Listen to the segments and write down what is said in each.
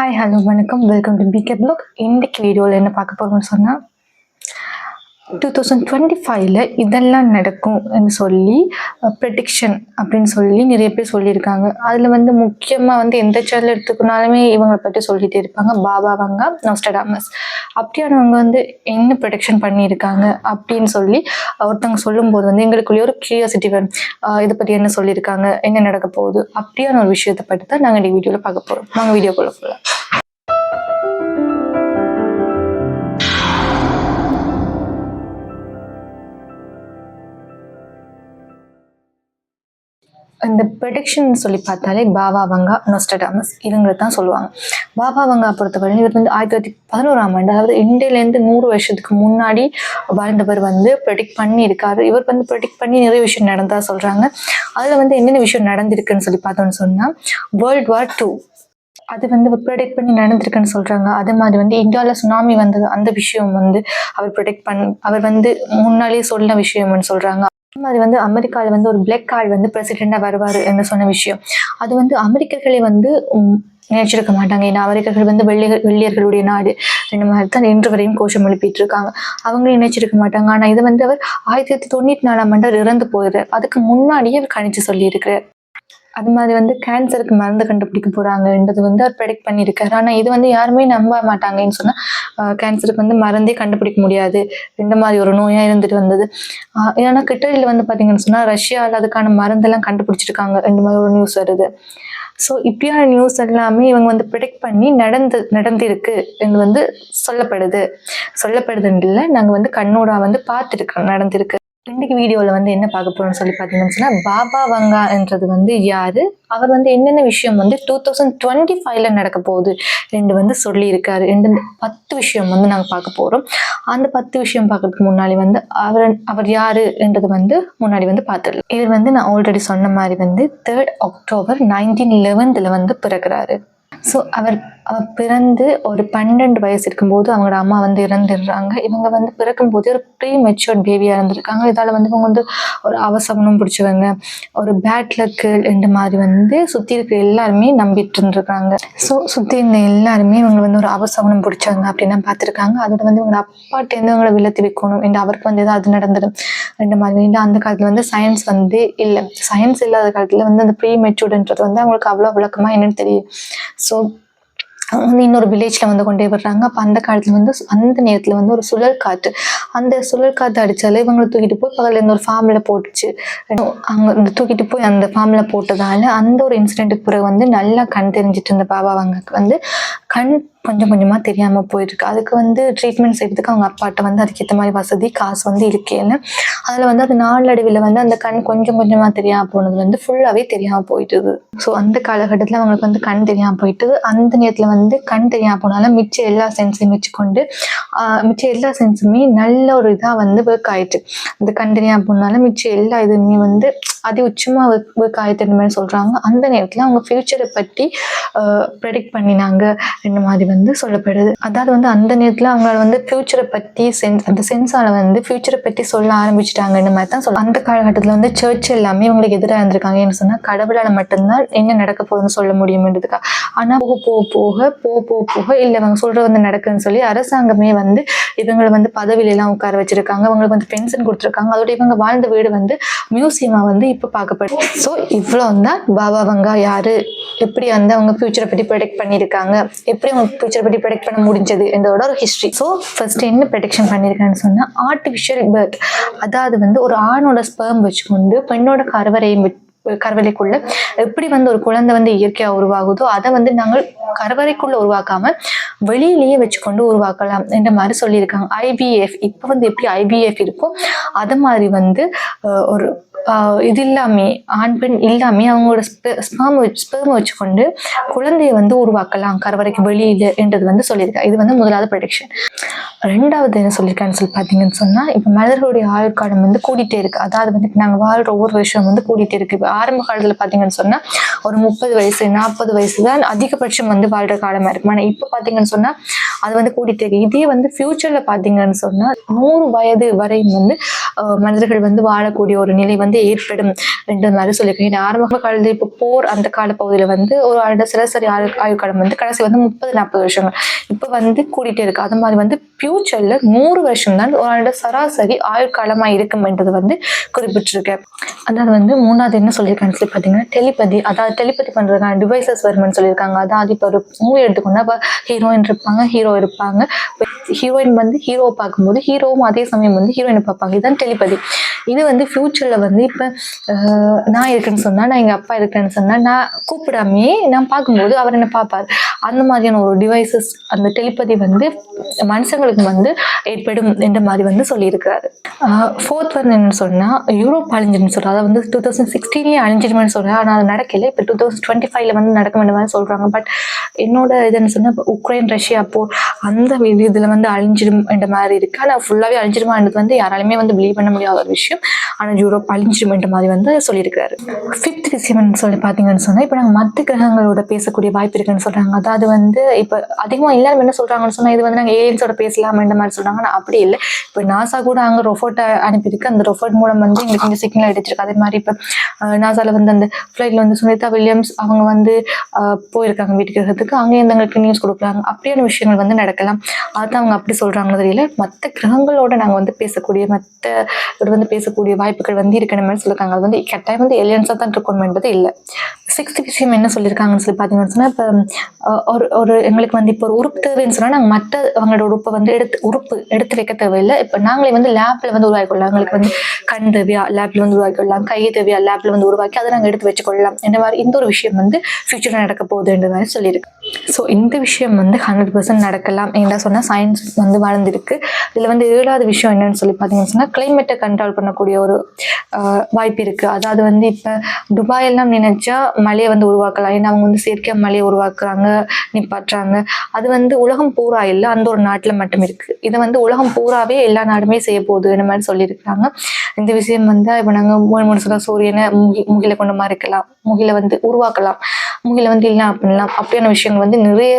Hi hello வணக்கம். Welcome to PK blog இன்றைக்கு வீடியோவில் என்ன பார்க்க போகிறோம்னு சொன்னால் டூ தௌசண்ட் டுவெண்ட்டி ஃபைவ்ல இதெல்லாம் நடக்கும்னு சொல்லி ப்ரெடிக்ஷன் அப்படின்னு சொல்லி நிறைய பேர் சொல்லியிருக்காங்க. அதில் வந்து முக்கியமாக வந்து எந்த சேனல் எடுத்துக்கினாலுமே இவங்களை பற்றி சொல்லிகிட்டே இருப்பாங்க. பாபா வங்கா நோஸ்டடாமஸ். அப்படியானவங்க வந்து என்ன ப்ரொடெக்ஷன் பண்ணியிருக்காங்க அப்படின்னு சொல்லி ஒருத்தவங்க சொல்லும்போது வந்து எங்களுக்குள்ளேயே ஒரு கியூரியாசிட்டி வரும். இதை பற்றி என்ன சொல்லியிருக்காங்க என்ன நடக்க போகுது அப்படியான ஒரு விஷயத்தை பற்றி தான் நாங்கள் இந்த வீடியோவில் பார்க்க போகிறோம் நாங்கள் வீடியோக்குள்ளே போகலாம். இந்த ப்ரெடிக்ஷன் சொல்லி பார்த்தாலே பாபா வங்கா நொஸ்டடாமஸ் இவங்களை தான் சொல்லுவாங்க. பாபா வங்கா பொறுத்தவரை இவர் வந்து ஆயிரத்தி தொள்ளாயிரத்தி பதினோராம் ஆண்டு அதாவது இந்தியிலேருந்து நூறு வருஷத்துக்கு முன்னாடி வாழ்ந்தவர் வந்து ப்ரெடிக்ட் பண்ணி இருக்காரு இவர் வந்து ப்ரெடிக்ட் பண்ணி நிறைய விஷயம் நடந்தா சொல்கிறாங்க அதில் வந்து என்னென்ன விஷயம் நடந்திருக்குன்னு சொல்லி பார்த்தோம்னு சொன்னால் வேர்ல்ட் வார் டூ அது வந்து ப்ரொடெக்ட் பண்ணி நடந்திருக்குன்னு சொல்கிறாங்க அதே மாதிரி வந்து இந்தியாவில் சுனாமி வந்தது அந்த விஷயம் வந்து அவர் ப்ரொடெக்ட் பண் அவர் வந்து முன்னாலே சொன்ன விஷயம்னு சொல்கிறாங்க மாதிரி வந்து அமெரிக்காவில் வந்து ஒரு பிளாக் கார்டு வந்து பிரசிடெண்டாக வருவார் என்று சொன்ன விஷயம். அது வந்து அமெரிக்கர்களே வந்து நினைச்சிருக்க மாட்டாங்க. ஏன்னா அமெரிக்கர்கள் வந்து வெள்ளியர் வெள்ளியர்களுடைய நாடு. ரெண்டு மாதிரி தான் இன்று வரையும் கோஷம் எழுப்பிட்டு இருக்காங்க அவங்களும் நினைச்சிருக்க மாட்டாங்க. ஆனால் இது வந்து அவர் ஆயிரத்தி தொள்ளாயிரத்தி தொண்ணூற்றி நாலாம் ஆண்டு அவர் இறந்து போயிடுறார். அதுக்கு முன்னாடியே அவர் கணிச்சு சொல்லியிருக்கிறார். அது மாதிரி வந்து கேன்சருக்கு மருந்து கண்டுபிடிக்க போறாங்கன்றது வந்து அவர் ப்ரெடிக்ட் பண்ணியிருக்காரு. ஆனால் இது வந்து யாருமே நம்ப மாட்டாங்கன்னு சொன்னால் கேன்சருக்கு வந்து மருந்தே கண்டுபிடிக்க முடியாது. இந்த மாதிரி ஒரு நோயாக இருந்துட்டு வந்தது. ஏன்னா கிட்டடியில் வந்து பார்த்தீங்கன்னு சொன்னால் ரஷ்யாவில் அதுக்கான மருந்தெல்லாம் கண்டுபிடிச்சிருக்காங்க. இந்த மாதிரி ஒரு நியூஸ் வருது. ஸோ இப்படியான நியூஸ் எல்லாமே இவங்க வந்து ப்ரிடிக்ட் பண்ணி நடந்து நடந்திருக்கு என்று வந்து சொல்லப்படுது. சொல்லப்படுதுன்னு இல்லை நாங்கள் வந்து கண்ணோட வந்து பார்த்துருக்கோம் நடந்திருக்கு. இன்றைக்கு வீடியோவில் வந்து என்ன பார்க்க போகிறோம்னு சொல்லி பார்த்தீங்கன்னா சொன்னால் பாபா வங்கான்றது வந்து யார்? அவர் வந்து என்னென்ன விஷயம் வந்து டூ தௌசண்ட் டுவெண்ட்டி ஃபைவ்ல நடக்க போகுது ரெண்டு வந்து சொல்லியிருக்காரு. ரெண்டு பத்து விஷயம் வந்து நாங்கள் பார்க்க போகிறோம் அந்த பத்து விஷயம் பார்க்கறதுக்கு முன்னாடி வந்து அவர் அவர் யாருன்றது வந்து முன்னாடி வந்து பார்த்துடலாம். இவர் வந்து நான் ஆல்ரெடி சொன்ன மாதிரி வந்து தேர்ட் அக்டோபர் நைன்டீன் லெவன்த்தில் வந்து பிறக்கிறாரு. ஸோ அவர் பிறந்து ஒரு பன்னெண்டு வயசு இருக்கும்போது அவங்களோட அம்மா வந்து இறந்துடுறாங்க. இவங்க வந்து பிறக்கும்போதே ஒரு ப்ரீ மெச்சூர்ட் பேபியாக இருந்திருக்காங்க. இதால் வந்து இவங்க வந்து ஒரு அவசகனம் பிடிச்சவங்க ஒரு பேட் லக்கு இந்த மாதிரி வந்து சுற்றி இருக்கிற எல்லாருமே நம்பிட்டு இருந்திருக்காங்க. ஸோ சுற்றி இருந்த எல்லாருமே இவங்க வந்து ஒரு அவசகனம் பிடிச்சவங்க அப்படின்னு பார்த்துருக்காங்க அதோட வந்து இவங்க அப்பாட்டேருந்து இவங்களை விலத்தி வைக்கணும். இந்த அவருக்கு வந்து ஏதாவது நடந்துடும். இந்த மாதிரி. அந்த காலத்தில் வந்து சயின்ஸ் வந்து இல்லை. சயின்ஸ் இல்லாத காலத்தில் வந்து அந்த ப்ரீ மெச்சூர்டுன்றது வந்து அவங்களுக்கு அவ்வளோ விளக்கமாக என்னன்னு தெரியும். ஸோ அவங்க வந்து இன்னொரு வில்லேஜில் வந்து கொண்டே விடுறாங்க அப்போ அந்த காலத்தில் வந்து அந்த நேரத்தில் வந்து ஒரு சுழல் காற்று அந்த சுழல் காற்று அடித்தாலே இவங்களை தூக்கிட்டு போய் பக்கத்தில் இந்த ஒரு ஃபார்மில் போட்டுச்சு. அங்கே தூக்கிட்டு போய் அந்த ஃபார்மில் போட்டதால அந்த ஒரு இன்சிடென்ட்டுக்கு பிறகு வந்து நல்லா கண் தெரிஞ்சிட்டு இருந்த பாபா அவங்களுக்கு வந்து கண் கொஞ்சம் கொஞ்சமாக தெரியாமல் போயிட்டுருக்கு. அதுக்கு வந்து ட்ரீட்மெண்ட் செய்யறதுக்கு அவங்க அப்பாட்ட வந்து அதுக்கேற்ற மாதிரி வசதி காசு வந்து இருக்கேன்னு. அதில் வந்து அது நாளடைவில் வந்து அந்த கண் கொஞ்சம் கொஞ்சமாக தெரியாமல் போனது வந்து ஃபுல்லாகவே தெரியாமல் போயிட்டுது. ஸோ அந்த காலகட்டத்தில் அவங்களுக்கு வந்து கண் தெரியாமல் போயிட்டு அந்த நேரத்தில் வந்து கண் தெரியாமல் போனாலும் மிச்ச எல்லா சென்ஸையும் வச்சுக்கொண்டு மிச்ச எல்லா சென்ஸுமே நல்ல ஒரு இதாக வந்து ஒர்க் ஆயிட்டு. அந்த கண் தெரியாமல் போனாலும் மிச்ச எல்லா இதுவுமே வந்து அதி உச்சமாக ஒர்க் மாதிரி சொல்கிறாங்க அந்த நேரத்தில் அவங்க ஃப்யூச்சரை பற்றி ப்ரெடிக்ட் பண்ணினாங்க இந்த மாதிரி வந்து சொல்லப்படுது. அதாவது வந்து அந்த நேரத்தில் அவங்களால வந்து ஃப்யூச்சரை பற்றி சென்ஸ் அந்த சென்ஸால் வந்து ஃப்யூச்சரை பற்றி சொல்ல ஆரம்பிச்சிட்டாங்க இந்த மாதிரி தான் சொல்ல அந்த காலகட்டத்தில் வந்து சர்ச் எல்லாமே இவங்களுக்கு எதிராக இருந்திருக்காங்க. என்ன சொன்னால் கடவுளால் மட்டும்தான் என்ன நடக்க போகுதுன்னு சொல்ல முடியும்ன்றதுக்காக ஆனால் போக போக போக போக போக போக இல்லை அவங்க சொல்கிற வந்து நடக்குன்னு சொல்லி அரசாங்கமே வந்து இவங்களை வந்து பதவியில எல்லாம் உட்கார வச்சிருக்காங்க. அவங்களுக்கு வந்து பென்ஷன் கொடுத்துருக்காங்க. அதோட இவங்க வாழ்ந்த வீடு வந்து மியூசியமாக வந்து இப்போ பார்க்கப்படுது ஸோ இவ்வளோ தான் பாபா வங்கா யாரு? எப்படி வந்து அவங்க ஃபியூச்சரை பற்றி ப்ரொடெக்ட் பண்ணியிருக்காங்க? எப்படி அவங்க ஃபியூச்சரை பற்றி ப்ரொடெக்ட் பண்ண முடிஞ்சது? இதோட ஒரு ஹிஸ்ட்ரி ஸோ ஃபர்ஸ்ட் என்ன ப்ரொடெக்ஷன் பண்ணியிருக்கான்னு சொன்னால் ஆர்டிஃபிஷியல் பர்த் அதாவது வந்து ஒரு ஆணோட ஸ்பெர்ம் வச்சுக்கொண்டு பெண்ணோட கருவறையை கருவலைக்குள்ள எப்படி வந்து ஒரு குழந்தை வந்து இயற்கையாக உருவாகுதோ அதை வந்து நாங்கள் கருவறைக்குள்ள உருவாக்காம வெளியிலேயே வச்சுக்கொண்டு உருவாக்கலாம் என்ற மாதிரி சொல்லியிருக்காங்க. ஐபிஎஃப் இப்போ வந்து எப்படி ஐபிஎஃப் இருக்கோ அது மாதிரி வந்து ஒரு இது இல்லாமே ஆண் பெண் இல்லாமே அவங்களோட ஸ்பெர்ம் ஸ்பெர்ம் வச்சுக்கொண்டு குழந்தையை வந்து உருவாக்கலாம் கருவறைக்கு வெளியில் என்றது வந்து சொல்லியிருக்காங்க. இது வந்து முதலாவது ப்ரொடிக்ஷன் ரெண்டாவது என்ன சொல்லியிருக்கான்னு சொல்லி பார்த்தீங்கன்னு சொன்னால் இப்போ மனிதர்களுடைய ஆயுட்காலம் வந்து கூட்டிகிட்டே இருக்குது அதாவது வந்து இப்போ நாங்கள் வாழ்கிற ஒவ்வொரு விஷயம் வந்து கூட்டிகிட்டே இருக்குது இப்போ ஆரம்ப காலத்தில் பார்த்தீங்கன்னு சொன்னால் ஒரு முப்பது வயசு நாற்பது வயசு தான் அதிகபட்சம் வந்து வாழ்கிற காலமாக இருக்கும். ஆனால் இப்போ பார்த்தீங்கன்னு சொன்னால் அது வந்து கூடிட்டே இருக்கு. இதே வந்து ஃப்யூச்சரில் பார்த்தீங்கன்னு சொன்னால் நூறு வயது வரையும் வந்து மனிதர்கள் வந்து வாழக்கூடிய ஒரு நிலை வந்து ஏற்படும் என்ற மாதிரி சொல்லியிருக்கேன் ஏன்னா ஆரம்ப காலத்தில் இப்போ போர் அந்த கால பகுதியில் வந்து ஒரு ஆளுட சராசரி ஆயு ஆயுட்காலம் வந்து கடைசி வந்து முப்பது நாற்பது வருஷங்கள். இப்போ வந்து கூட்டிகிட்டே இருக்கு. அது மாதிரி வந்து ஃப்யூச்சரில் நூறு வருஷம் தான் ஒரு ஆளுட சராசரி ஆயுட்காலமாக இருக்கும் என்றது வந்து குறிப்பிட்டிருக்கேன் அதாவது வந்து மூணாவது என்ன சொல்லியிருக்காங்க சொல்லி பார்த்தீங்கன்னா டெலிபதி அதாவது டெலிபதி பண்ணுறதுக்கான டிவைசஸ் வருமானு சொல்லியிருக்காங்க. அதான் அது இப்போ ஒரு மூவி எடுத்துக்கொண்டா இப்போ ஹீரோயின் இருப்பாங்க ஹீரோ இருப்பாங்க. ஹீரோயின் வந்து ஹீரோவை பார்க்கும்போது ஹீரோவும் அதே சமயம் வந்து ஹீரோயினை பார்ப்பாங்க. இதுதான் டெலிபதி. இது வந்து ஃப்யூச்சரில் வந்து இப்போ நான் இருக்கேன்னு சொன்னால் நான் எங்கள் அப்பா இருக்கிறேன்னு சொன்னால் நான் கூப்பிடாமையே நான் பார்க்கும்போது அவர் என்ன பார்ப்பார். அந்த மாதிரியான ஒரு டிவைசஸ் அந்த டெலிபதி வந்து மனுஷங்களுக்கு வந்து ஏற்படும் என்ற மாதிரி வந்து சொல்லியிருக்கிறாரு. ஃபோர்த் வந்து என்னன்னு சொன்னால் யூரோப் அழிஞ்சிருன்னு சொல்கிறார் அதை வந்து டூ தௌசண்ட் சிக்ஸ்டீன்லேயே அழிஞ்சிருமென்னு சொல்கிறேன் ஆனால் அது நடக்கல. இப்போ டூ தௌசண்ட் டுவெண்ட்டி ஃபைவ்ல வந்து நடக்க என்ற மாதிரி சொல்கிறாங்க பட் என்னோட இதுன்னு சொன்னால் இப்போ உக்ரைன் ரஷ்யா போர் அந்த இதில் வந்து அழிஞ்சிடும் என்ற மாதிரி இருக்கு. ஆனால் ஃபுல்லாகவே அழிஞ்சிடுமான்றது வந்து யாராலுமே வந்து பிலீவ் பண்ண முடியாத ஒரு விஷயம். ஆனால் யூரோப் அழிஞ்சிடும் என்ற மாதிரி வந்து சொல்லியிருக்கிறாரு. ஃபிஃப்த் விஷயம் சொல்லி பார்த்தீங்கன்னு சொன்னால் இப்போ நாங்கள் மற்ற கிரகங்களோட பேசக்கூடிய வாய்ப்பு இருக்குன்னு சொல்கிறாங்க அதாவது வந்து இப்போ அதிகமாக எல்லாரும் என்ன சொல்கிறாங்கன்னு சொன்னால் இது வந்து நாங்கள் ஏலியன்ஸோட பேசலாம்ன்ற மாதிரி சொல்கிறாங்க ஆனால் அப்படி இல்லை. இப்போ நாசா கூட அங்கே ரொஃபோட்டை அனுப்பியிருக்கு. அந்த ரொஃபோட் மூலம் வந்து எங்களுக்கு கொஞ்சம் சிக்னல் அடிச்சிருக்கு. அதே மாதிரி இப்போ நாசாவில் வந்து அந்த ஃப்ளைட்டில் வந்து சுனிதா வில்லியம்ஸ் அவங்க வந்து போயிருக்காங்க வீட்டு கிரகத்துக்கு. அங்கே எங்களுக்கு நியூஸ் கொடுக்குறாங்க. அப்படியான விஷயங்கள் வந்து நடக்கலாம். அதான் அவங்க அப்படி சொல்கிறாங்களோ தெரியல. மற்ற கிரகங்களோட நாங்கள் வந்து பேசக்கூடிய மற்ற வந்து பேசக்கூடிய வாய்ப்புகள் வந்து இருக்கிற மாதிரி சொல்லியிருக்காங்க அது வந்து கட்டாயம் வந்து ஏலியன்ஸாக தான் இருக்கணும் என்பது இல்லை. சிக்ஸ்த் விஷயம் என்ன சொல்லியிருக்காங்கன்னு சொல்லி பார்த்தீங்கன்னு சொன்னால் இப்போ ஒரு ஒரு எங்களுக்கு வந்து இப்போ ஒரு உறுப்பு தேவைன்னு சொன்னால் நாங்கள் மற்ற அவங்களோட உறுப்பை வந்து எடுத்து உறுப்பு எடுத்து வைக்க தேவையில்லை. இப்போ நாங்களே வந்து லேப்பில் வந்து உருவாக்கிக்கொள்ளலாம். எங்களுக்கு வந்து கண் தேவையா லேப்பில் வந்து உருவாக்கிக்கொள்ளலாம். கை தேவையா லேப்பில் வந்து உருவாக்கி அதை நாங்கள் எடுத்து வச்சுக்கொள்ளலாம். இந்த மாதிரி இந்த ஒரு விஷயம் வந்து ஃபியூச்சரில் நடக்க போகுதுன்ற மாதிரி சொல்லியிருக்கு. ஸோ இந்த விஷயம் வந்து ஹண்ட்ரட் பர்சன்ட் நடக்கலாம் என்ன சொன்னால் சயின்ஸ் வந்து வளர்ந்துருக்கு. இதில் வந்து ஏழாவது விஷயம் என்னன்னு சொல்லி பார்த்தீங்கன்னு சொன்னால் கிளைமேட்டை கண்ட்ரோல் பண்ணக்கூடிய ஒரு வாய்ப்பு இருக்குது அதாவது வந்து இப்போ துபாய் எல்லாம் நினைச்சா மலையை வந்து உருவாக்கலாம். ஏன்னா அவங்க வந்து செயற்கையாக மலையை உருவாக்குறாங்க நிப்பாட்டுறாங்க. அது வந்து உலகம் பூரா இல்லை அந்த ஒரு நாட்டில் மட்டும் இருக்குது இதை வந்து உலகம் பூராவே எல்லா நாடுமே செய்ய போகுது இந்த மாதிரி சொல்லியிருக்கிறாங்க. இந்த விஷயம் வந்து இப்போ நாங்கள் மூணு மூணு சொல்ல சூரியனை முகி முகில கொண்டு மறைக்கலாம். முகில வந்து உருவாக்கலாம். முகில வந்து இல்லை அப்படின்லாம் அப்படியான விஷயங்கள் வந்து நிறைய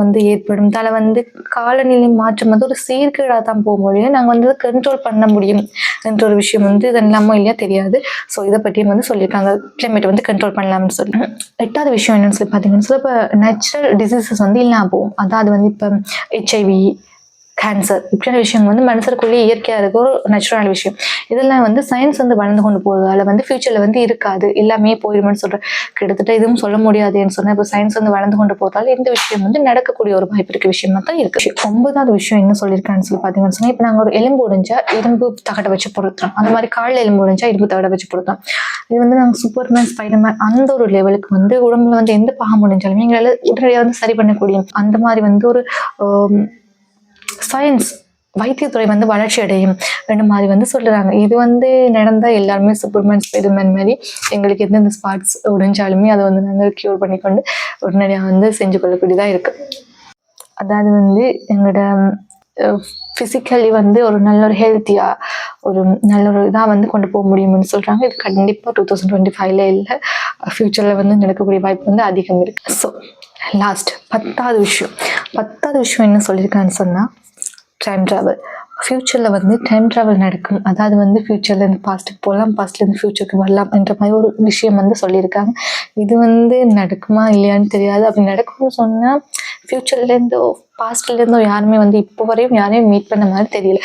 வந்து ஏற்படும். தலை வந்து காலநிலை மாற்றம் வந்து ஒரு சீர்கேடாக தான் போக முடியும் நாங்கள் வந்து கண்ட்ரோல் பண்ண முடியும். என்ற ஒரு விஷயம் வந்து இது இல்லாமல் இல்லையா தெரியாது. ஸோ இதை பற்றியும் வந்து சொல்லியிருக்காங்க. கிளைமேட் வந்து கண்ட்ரோல் பண்ணலாம்னு சொல்லி. எட்டாவது விஷயம் என்னன்னு சொல்லி பார்த்தீங்கன்னா சொல்லி இப்போ நேச்சுரல் டிசீசஸ் வந்து இல்லாமல் போகும். அதாவது வந்து இப்போ ஹெச்ஐவி கேன்சர் இப்படியான விஷயம் வந்து மனுஷருக்குள்ளேயே இயற்கையாக இருக்க ஒரு நேச்சுரலான விஷயம். இதெல்லாம் வந்து சயின்ஸ் வந்து வளர்ந்து கொண்டு போகிறதால வந்து ஃபியூச்சரில் வந்து இருக்காது. எல்லாமே போயிடுமென்னு சொல்கிற கிட்டத்தட்ட இதுவும் சொல்ல முடியாதுன்னு சொன்னால் இப்போ சயின்ஸ் வந்து வளர்ந்து கொண்டு போகிறதால இந்த விஷயம் வந்து நடக்கக்கூடிய ஒரு வாய்ப்பு இருக்க விஷயமா தான் இருக்கு. ஒன்பதாவது விஷயம் என்ன சொல்லியிருக்கான்னு சொல்லி பார்த்தீங்கன்னு சொன்னால் இப்போ நாங்கள் ஒரு எலும்பு உடைஞ்சா இரும்பு தகட்டை வச்சு பொருத்தோம் அந்த மாதிரி காலில் எலும்பு உடைஞ்சா இரும்பு தகட்டை வச்சு பொருத்தோம் இது வந்து நாங்கள் சூப்பர்மேன் ஸ்பைடர்மேன் அந்த ஒரு லெவலுக்கு வந்து உடம்புல வந்து எந்த பாகம் முடிஞ்சாலும் எங்களால் உடனடியாக வந்து சரி பண்ணக்கூடிய அந்த மாதிரி வந்து ஒரு சயின்ஸ் வைத்தியத்துறை வந்து வளர்ச்சி அடையும் ரெண்டு மாதிரி வந்து சொல்கிறாங்க இது வந்து நடந்தா எல்லாருமே சூப்பர்மேன் ஸ்பைடர்மேன் மாதிரி எங்களுக்கு எந்தெந்த ஸ்பாட்ஸ் உடைஞ்சாலுமே அதை வந்து நாங்கள் க்யூர் பண்ணிக்கொண்டு உடனடியாக வந்து செஞ்சு கொள்ளக்கூடியதாக இருக்கு. அதாவது வந்து எங்களோட ஃபிசிக்கலி வந்து ஒரு நல்ல ஒரு ஹெல்த்தியாக ஒரு நல்ல ஒரு இதாக வந்து கொண்டு போக முடியும்னு சொல்கிறாங்க இது கண்டிப்பாக டூ தௌசண்ட் டுவெண்ட்டி ஃபைவ்ல இல்லை ஃப்யூச்சரில் வந்து நடக்கக்கூடிய வாய்ப்பு வந்து அதிகம் இருக்குது ஸோ லாஸ்ட் பத்தாவது விஷயம். பத்தாவது விஷயம் என்ன சொல்லியிருக்கான்னு சொன்னால் டைம் ட்ராவல் ஃப்யூச்சரில் வந்து டைம் ட்ராவல் நடக்கும். அதாவது வந்து ஃப்யூச்சர்லேருந்து பாஸ்ட்டுக்கு போகலாம் பாஸ்ட்லேருந்து ஃப்யூச்சருக்கு வரலாம் என்ற மாதிரி ஒரு விஷயம் வந்து சொல்லியிருக்காங்க. இது வந்து நடக்குமா இல்லையான்னு தெரியாது. அப்படி நடக்கும்னு சொன்னால் ஃப்யூச்சர்லேருந்தோ பாஸ்ட்லேருந்தோ யாருமே வந்து இப்போ வரையும் யாரையும் மீட் பண்ண மாதிரி தெரியல.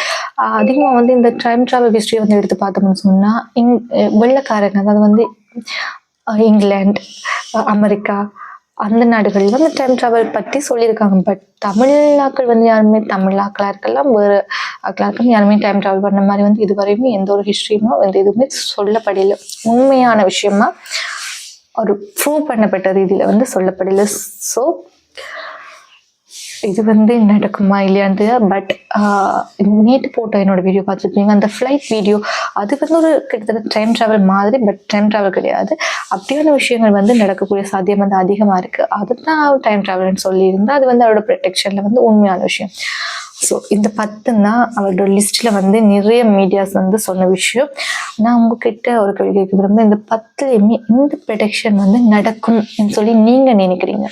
அதிகமாக வந்து இந்த டைம் ட்ராவல் ஹிஸ்ட்ரியை வந்து எடுத்து பார்த்தோம்னு சொன்னால் இங் வெள்ளக்காரங்க அதாவது வந்து இங்கிலாந்து அமெரிக்கா அந்த நாடுகளில் வந்து டைம் ட்ராவல் பற்றி சொல்லியிருக்காங்க. பட் தமிழாக்கள் வந்து யாருமே தமிழாக்களாக இருக்கலாம் வேறு ஆக்களாக இருக்கலாம். யாருமே டைம் ட்ராவல் பண்ண மாதிரி வந்து இதுவரையுமே எந்த ஒரு ஹிஸ்ட்ரியுமோ வந்து எதுவுமே சொல்லப்படல. உண்மையான விஷயமா ஒரு ப்ரூவ் பண்ணப்பட்ட ரீதியில் வந்து சொல்லப்படல. ஸோ இது வந்து நடக்குமா இல்லையான்னு பட் நேற்று போட்ட என்னோட வீடியோ பார்த்துருப்பீங்க அந்த ஃப்ளைட் வீடியோ அது வந்து ஒரு கிட்டத்தட்ட டைம் ட்ராவல் மாதிரி பட் டைம் ட்ராவல் கிடையாது. அப்படியான விஷயங்கள் வந்து நடக்கக்கூடிய சாத்தியம் வந்து அதிகமாக இருக்குது அதுதான் டைம் ட்ராவல்னு சொல்லியிருந்தால் அது வந்து அவரோட ப்ரொடெக்ஷனில் வந்து உண்மையான விஷயம். ஸோ இந்த பத்து தான் அவரோட லிஸ்ட்டில் வந்து நிறைய மீடியாஸ் வந்து சொன்ன விஷயம். நான் உங்ககிட்ட ஒரு கேள்வி கேட்க விரும்புகிறேன் இந்த பத்துலேயுமே இந்த ப்ரொடெக்ஷன் வந்து நடக்கும் சொல்லி நீங்கள் நினைக்கிறீங்க?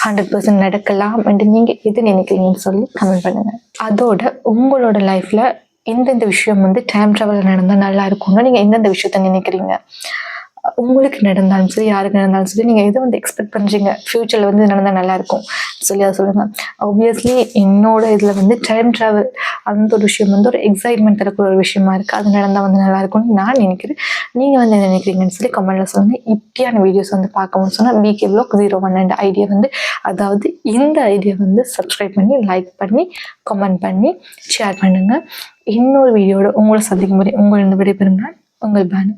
ஹண்ட்ரட் பர்சன்ட் நடக்கலாம் அண்ட் நீங்கள் எது நினைக்கிறீங்கன்னு சொல்லி கமெண்ட் பண்ணுங்கள் அதோட உங்களோட லைஃப்பில் எந்தெந்த விஷயம் வந்து டைம் ட்ராவல் நடந்தால் நல்லா இருக்கும்னா நீங்கள் எந்தெந்த விஷயத்த நினைக்கிறீங்க? உங்களுக்கு நடந்தாலும் சரி யாருக்கு நடந்தாலும் சரி நீங்கள் எதை வந்து எக்ஸ்பெக்ட் பண்ணுறீங்க ஃப்யூச்சரில் வந்து நடந்தால் நல்லாயிருக்கும். சொல்லி அதை சொல்லுங்கள் ஆப்வியஸ்லி என்னோட இதில் வந்து டைம் ட்ராவல் அந்த ஒரு விஷயம் வந்து ஒரு எக்ஸைட்மெண்ட் தரக்கூடிய ஒரு விஷயமா இருக்குது அது நடந்தால் வந்து நல்லா இருக்கும்னு நான் நினைக்கிறேன். நீங்கள் வந்து என்ன நினைக்கிறீங்கன்னு சொல்லி கமெண்ட்டில் சொல்லுங்கள் இப்படியான வீடியோஸ் வந்து பார்க்கணும்னு சொன்னால் PK blog zero one and idea வந்து அதாவது இந்த ஐடியா வந்து சப்ஸ்கிரைப் பண்ணி லைக் பண்ணி கமெண்ட் பண்ணி ஷேர் பண்ணுங்கள் இன்னொரு வீடியோட உங்களை சந்திக்கும் முறை உங்களிருந்து விடைபெறும் நான் உங்கள் பேனு.